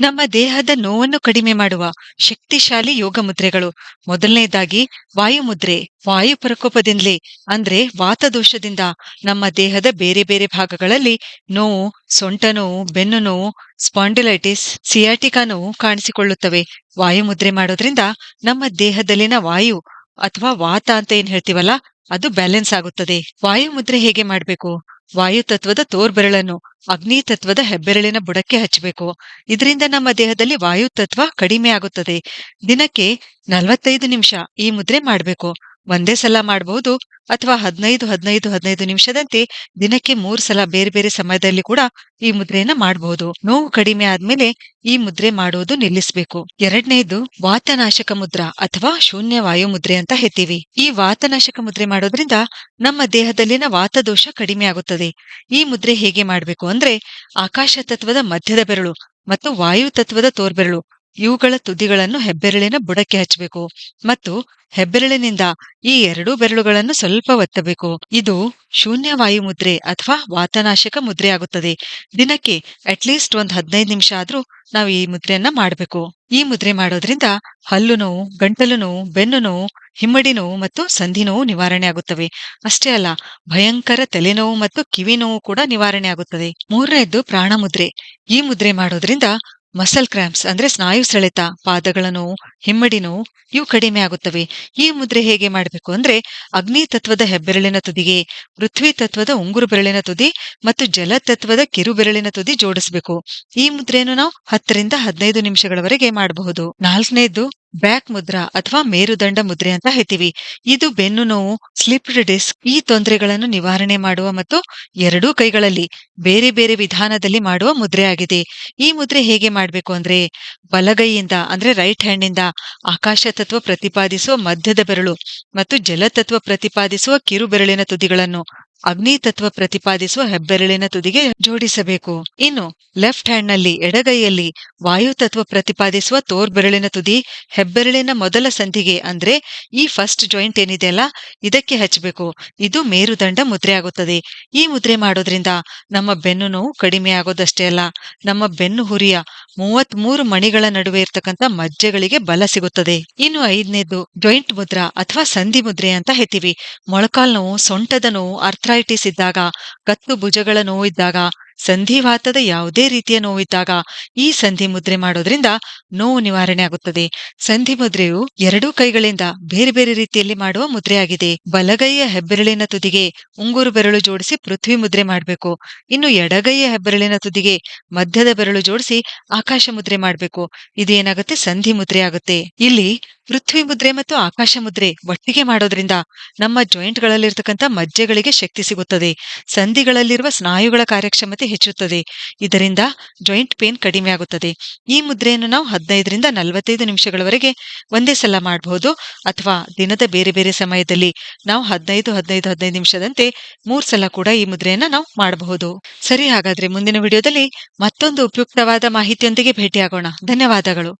ನಮ್ಮ ದೇಹದ ನೋವನ್ನು ಕಡಿಮೆ ಮಾಡುವ ಶಕ್ತಿಶಾಲಿ ಯೋಗ ಮುದ್ರೆಗಳು ಮೊದಲನೇದಾಗಿ, ವಾಯುಮುದ್ರೆ, ವಾಯು ಪ್ರಕೋಪದಿಂದಲೇ, ಅಂದ್ರೆ ವಾತದೋಷದಿಂದ ನಮ್ಮ ದೇಹದ ಬೇರೆ ಬೇರೆ ಭಾಗಗಳಲ್ಲಿ ನೋವು, ಸೊಂಟ ನೋವು, ಬೆನ್ನು ನೋವು, ಸ್ಪಾಂಡಿಲೈಟಿಸ್, ಸಿಯಾಟಿಕಾ ನೋವು ಕಾಣಿಸಿಕೊಳ್ಳುತ್ತವೆ. ವಾಯುಮುದ್ರೆ ಮಾಡೋದ್ರಿಂದ ನಮ್ಮ ದೇಹದಲ್ಲಿನ ವಾಯು ಅಥವಾ ವಾತ ಅಂತ ಏನ್ ಹೇಳ್ತೀವಲ್ಲ, ಅದು ಬ್ಯಾಲೆನ್ಸ್ ಆಗುತ್ತದೆ. ವಾಯುಮುದ್ರೆ ಹೇಗೆ ಮಾಡ್ಬೇಕು? ವಾಯು ತತ್ವದ ತೋರ್ಬೆರಳನ್ನು ಅಗ್ನಿ ತತ್ವದ ಹೆಬ್ಬೆರಳಿನ ಬುಡಕ್ಕೆ ಹಚ್ಚಬೇಕು. ಇದರಿಂದ ನಮ್ಮ ದೇಹದಲ್ಲಿ ವಾಯುತತ್ವ ಕಡಿಮೆ ಆಗುತ್ತದೆ ದಿನಕ್ಕೆ ನಲವತ್ತೈದು ನಿಮಿಷ ಈ ಮುದ್ರೆ ಮಾಡಬೇಕು. ಒಂದೇ ಸಲ ಮಾಡಬಹುದು ಅಥವಾ ಹದಿನೈದು ಹದಿನೈದು ಹದಿನೈದು ನಿಮಿಷದಂತೆ ದಿನಕ್ಕೆ ಮೂರ್ ಸಲ ಬೇರೆ ಬೇರೆ ಸಮಯದಲ್ಲಿ ಕೂಡ ಈ ಮುದ್ರೆಯನ್ನ ಮಾಡಬಹುದು ನೋವು ಕಡಿಮೆ ಆದ್ಮೇಲೆ ಈ ಮುದ್ರೆ ಮಾಡುವುದು ನಿಲ್ಲಿಸಬೇಕು. ಎರಡನೇದು ವಾತನಾಶಕ ಮುದ್ರಾ ಅಥವಾ ಶೂನ್ಯ ವಾಯು ಮುದ್ರೆ ಅಂತ ಹೇಳ್ತೀವಿ. ಈ ವಾತನಾಶಕ ಮುದ್ರೆ ಮಾಡೋದ್ರಿಂದ ನಮ್ಮ ದೇಹದಲ್ಲಿನ ವಾತದೋಷ ಕಡಿಮೆ ಆಗುತ್ತದೆ. ಈ ಮುದ್ರೆ ಹೇಗೆ ಮಾಡಬೇಕು ಅಂದ್ರೆ ಆಕಾಶ ತತ್ವದ ಮಧ್ಯದ ಬೆರಳು ಮತ್ತು ವಾಯು ತತ್ವದ ತೋರ್ಬೆರಳು ಇವುಗಳ ತುದಿಗಳನ್ನು ಹೆಬ್ಬೆರಳಿನ ಬುಡಕ್ಕೆ ಹಚ್ಚಬೇಕು ಮತ್ತು ಹೆಬ್ಬೆರಳಿನಿಂದ ಈ ಎರಡೂ ಬೆರಳುಗಳನ್ನು ಸ್ವಲ್ಪ ಒತ್ತಬೇಕು. ಇದು ಶೂನ್ಯ ವಾಯು ಮುದ್ರೆ ಅಥವಾ ವಾತನಾಶಕ ಮುದ್ರೆ ಆಗುತ್ತದೆ. ದಿನಕ್ಕೆ ಅಟ್ಲೀಸ್ಟ್ ಒಂದ್ ಹದಿನೈದು ನಿಮಿಷ ಆದ್ರೂ ನಾವು ಈ ಮುದ್ರೆಯನ್ನ ಮಾಡಬೇಕು. ಈ ಮುದ್ರೆ ಮಾಡೋದ್ರಿಂದ ಹಲ್ಲು ನೋವು, ಗಂಟಲು ನೋವು, ಬೆನ್ನು ನೋವು, ಹಿಮ್ಮಡಿ ನೋವು ಮತ್ತು ಸಂಧಿ ನೋವು ನಿವಾರಣೆ ಆಗುತ್ತವೆ. ಅಷ್ಟೇ ಅಲ್ಲ, ಭಯಂಕರ ತಲೆನೋವು ಮತ್ತು ಕಿವಿ ನೋವು ಕೂಡ ನಿವಾರಣೆ ಆಗುತ್ತದೆ. ಮೂರನೇದ್ದು ಪ್ರಾಣ ಮುದ್ರೆ ಈ ಮುದ್ರೆ ಮಾಡೋದ್ರಿಂದ ಮಸಲ್ ಕ್ರಾಂಪ್ಸ್ ಅಂದ್ರೆ ಸ್ನಾಯು ಸೆಳೆತ, ಪಾದಗಳ ನೋವು, ಹಿಮ್ಮಡಿ ನೋವು, ಇವು ಕಡಿಮೆ ಆಗುತ್ತವೆ. ಈ ಮುದ್ರೆ ಹೇಗೆ ಮಾಡಬೇಕು ಅಂದ್ರೆ ಅಗ್ನಿ ತತ್ವದ ಹೆಬ್ಬೆರಳಿನ ತುದಿಗೆ, ಪೃಥ್ವಿ ತತ್ವದ ಉಂಗುರು ಬೆರಳಿನ ತುದಿ ಮತ್ತು ಜಲ ತತ್ವದ ಕಿರು ಬೆರಳಿನ ತುದಿ ಜೋಡಿಸಬೇಕು. ಈ ಮುದ್ರೆಯನ್ನು ನಾವು ಹತ್ತರಿಂದ ಹದಿನೈದು ನಿಮಿಷಗಳವರೆಗೆ ಮಾಡಬಹುದು. ನಾಲ್ಕನೇದು ಬ್ಯಾಕ್ ಮುದ್ರಾ ಅಥವಾ ಮೇರುದಂಡ ಮುದ್ರೆ ಅಂತ ಹೇಳ್ತೀವಿ. ಇದು ಬೆನ್ನು ನೋವು ಸ್ಲಿಪ್ಡ್ ಡಿಸ್ಕ್ ಈ ತೊಂದರೆಗಳನ್ನು ನಿವಾರಣೆ ಮಾಡುವ ಮತ್ತು ಎರಡೂ ಕೈಗಳಲ್ಲಿ, ಬೇರೆ ಬೇರೆ ವಿಧಾನದಲ್ಲಿ ಮಾಡುವ ಮುದ್ರೆ ಆಗಿದೆ. ಈ ಮುದ್ರೆ ಹೇಗೆ ಮಾಡಬೇಕು ಅಂದ್ರೆ ಬಲಗೈಯಿಂದ ಅಂದ್ರೆ ರೈಟ್ ಹ್ಯಾಂಡ್ ಇಂದ ಆಕಾಶ ತತ್ವ ಪ್ರತಿಪಾದಿಸುವ ಮಧ್ಯದ ಬೆರಳು ಮತ್ತು ಜಲತತ್ವ ಪ್ರತಿಪಾದಿಸುವ ಕಿರು ಬೆರಳಿನ ತುದಿಗಳನ್ನು ಅಗ್ನಿ ತತ್ವ ಪ್ರತಿಪಾದಿಸುವ ಹೆಬ್ಬೆರಳಿನ ತುದಿಗೆ ಜೋಡಿಸಬೇಕು. ಇನ್ನು ಲೆಫ್ಟ್ ಹ್ಯಾಂಡ್ನಲ್ಲಿ ಎಡಗೈಯಲ್ಲಿ ವಾಯು ತತ್ವ ಪ್ರತಿಪಾದಿಸುವ ತೋರ್ಬೆರಳಿನ ತುದಿ ಹೆಬ್ಬೆರಳಿನ ಮೊದಲ ಸಂಧಿಗೆ ಅಂದ್ರೆ ಈ ಫಸ್ಟ್ ಜಾಯಿಂಟ್ ಏನಿದೆಯಲ್ಲ ಇದಕ್ಕೆ ಹಚ್ಚಬೇಕು ಇದು ಮೇರುದಂಡ ಮುದ್ರೆ ಆಗುತ್ತದೆ. ಈ ಮುದ್ರೆ ಮಾಡೋದ್ರಿಂದ ನಮ್ಮ ಬೆನ್ನು ನೋವು ಕಡಿಮೆ ಆಗೋದಷ್ಟೇ ಅಲ್ಲ, ನಮ್ಮ ಬೆನ್ನು ಹುರಿಯ ಮೂವತ್ತ್ ಮೂರು ಮಣಿಗಳ ನಡುವೆ ಇರ್ತಕ್ಕಂಥ ಮಜ್ಜೆಗಳಿಗೆ ಬಲ ಸಿಗುತ್ತದೆ. ಇನ್ನು ಐದನೇದು ಜಾಯಿಂಟ್ ಮುದ್ರಾ ಅಥವಾ ಸಂಧಿ ಮುದ್ರೆ ಅಂತ ಹೇಳ್ತೀವಿ. ಮೊಳಕಾಲ್ ನೋವು, ಸೊಂಟದ ನೋವು ಅರ್ಥ್ರೈಟಿಸ್ ಇದ್ದಾಗ ಕತ್ತು ಭುಜಗಳ ನೋವು ಇದ್ದಾಗ ಸಂಧಿವಾತದ ಯಾವುದೇ ರೀತಿಯ ನೋವಿದ್ದಾಗ ಈ ಸಂಧಿ ಮುದ್ರೆ ಮಾಡೋದ್ರಿಂದ ನೋವು ನಿವಾರಣೆ ಆಗುತ್ತದೆ. ಸಂಧಿ ಮುದ್ರೆಯು ಎರಡೂ ಕೈಗಳಿಂದ ಬೇರೆ ಬೇರೆ ರೀತಿಯಲ್ಲಿ ಮಾಡುವ ಮುದ್ರೆಯಾಗಿದೆ. ಬಲಗೈಯ ಹೆಬ್ಬೆರಳಿನ ತುದಿಗೆ ಉಂಗುರು ಬೆರಳು ಜೋಡಿಸಿ ಪೃಥ್ವಿ ಮುದ್ರೆ ಮಾಡಬೇಕು. ಇನ್ನು ಎಡಗೈಯ ಹೆಬ್ಬೆರಳಿನ ತುದಿಗೆ ಮಧ್ಯದ ಬೆರಳು ಜೋಡಿಸಿ ಆಕಾಶ ಮುದ್ರೆ ಮಾಡಬೇಕು. ಇದು ಏನಾಗುತ್ತೆ? ಸಂಧಿ ಮುದ್ರೆ ಆಗುತ್ತೆ. ಇಲ್ಲಿ ಪೃಥ್ವಿ ಮುದ್ರೆ ಮತ್ತು ಆಕಾಶ ಮುದ್ರೆ ಒಟ್ಟಿಗೆ ಮಾಡೋದ್ರಿಂದ ನಮ್ಮ ಜಾಯಿಂಟ್ಗಳಲ್ಲಿರ್ತಕ್ಕಂಥ ಮಜ್ಜೆಗಳಿಗೆ ಶಕ್ತಿ ಸಿಗುತ್ತದೆ. ಸಂಧಿಗಳಲ್ಲಿರುವ ಸ್ನಾಯುಗಳ ಕಾರ್ಯಕ್ಷಮತೆ ಹೆಚ್ಚುತ್ತದೆ. ಇದರಿಂದ ಜಾಯಿಂಟ್ ಪೇನ್ ಕಡಿಮೆ ಆಗುತ್ತದೆ. ಈ ಮುದ್ರೆಯನ್ನು ನಾವು ಹದಿನೈದರಿಂದ ನಲವತ್ತೈದು ನಿಮಿಷಗಳವರೆಗೆ ಒಂದೇ ಸಲ ಮಾಡಬಹುದು ಅಥವಾ ದಿನದ ಬೇರೆ ಬೇರೆ ಸಮಯದಲ್ಲಿ ನಾವು ಹದಿನೈದು ಹದಿನೈದು ಹದಿನೈದು ನಿಮಿಷದಂತೆ ಮೂರು ಸಲ ಕೂಡ ಈ ಮುದ್ರೆಯನ್ನು ನಾವು ಮಾಡಬಹುದು. ಸರಿ, ಹಾಗಾದ್ರೆ ಮುಂದಿನ ವಿಡಿಯೋದಲ್ಲಿ ಮತ್ತೊಂದು ಉಪಯುಕ್ತವಾದ ಮಾಹಿತಿಯೊಂದಿಗೆ ಭೇಟಿಯಾಗೋಣ. ಧನ್ಯವಾದಗಳು.